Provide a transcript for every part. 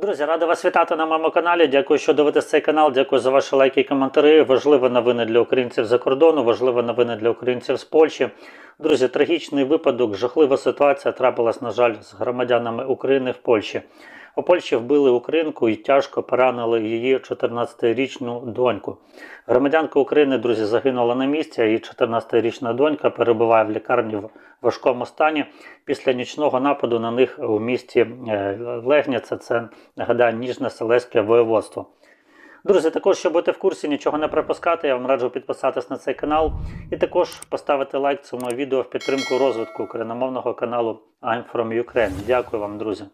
Друзі, радий вас вітати на моєму каналі. Дякую, що дивитесь цей канал. Дякую за ваші лайки і коментарі. Важливі новини для українців за кордону, важливі новини для українців з Польщі. Друзі, трагічний випадок, жахлива ситуація трапилась, на жаль, з громадянами України в Польщі. У Польщі вбили українку і тяжко поранили її 14-річну доньку. Громадянка України, друзі, загинула на місці, її 14-річна донька перебуває в лікарні в важкому стані після нічного нападу на них у місті е, Легняця. Це нагадаю Ніжне Селеське воєводство. Друзі, також, щоб бути в курсі, нічого не пропускати, я вам раджу підписатись на цей канал і також поставити лайк цьому відео в підтримку розвитку україномовного каналу I'm from Ukraine. Дякую вам, друзі.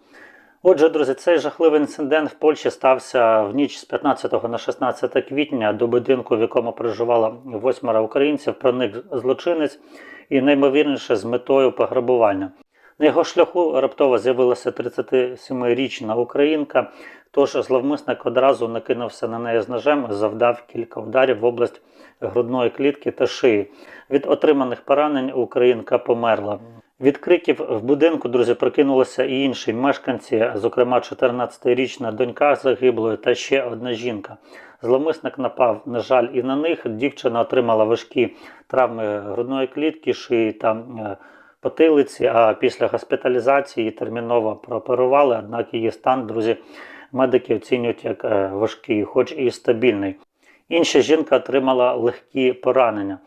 Отже, друзі, цей жахливий інцидент в Польщі стався в ніч з 15 на 16 квітня до будинку, в якому проживало восьмеро українців, проник злочинець і наймовірніше з метою пограбування. На його шляху раптово з'явилася 37-річна українка, тож зловмисник одразу накинувся на неї з ножем, завдав кілька ударів в область грудної клітки та шиї. Від отриманих поранень українка померла. Від криків в будинку, друзі, прокинулися і інші мешканці, зокрема 14-річна донька загиблої та ще одна жінка. Зловмисник напав, на жаль, і на них. Дівчина отримала важкі травми грудної клітки, шиї та е, потилиці, а після госпіталізації терміново прооперували, однак її стан, друзі, медики оцінюють як е, важкий, хоч і стабільний. Інша жінка отримала легкі поранення.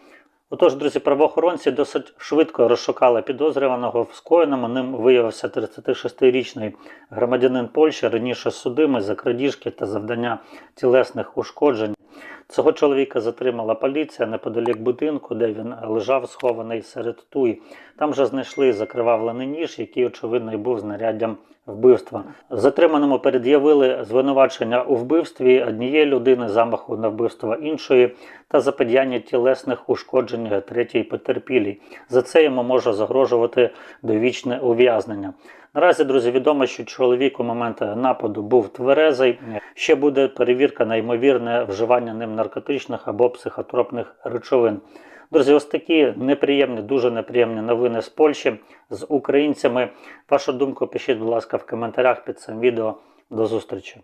Отож, друзі, правоохоронці досить швидко розшукали підозрюваного в скоєному. Ним виявився 36-річний громадянин Польщі, раніше судимий за крадіжки та завдання тілесних ушкоджень. Цього чоловіка затримала поліція неподалік будинку, де він лежав схований серед туї. Там же знайшли закривавлений ніж, який, очевидно, і був знаряддям вбивства. Затриманому пред'явили звинувачення у вбивстві однієї людини, замаху на вбивство іншої та заподіяння тілесних ушкоджень третій потерпілій. За це йому може загрожувати довічне ув'язнення. Наразі, друзі, відомо, що чоловік у момент нападу був тверезий. Ще буде перевірка на ймовірне вживання ним наркотичних або психотропних речовин. Друзі, ось такі неприємні, дуже неприємні новини з Польщі з українцями. Вашу думку пишіть, будь ласка, в коментарях під цим відео. До зустрічі.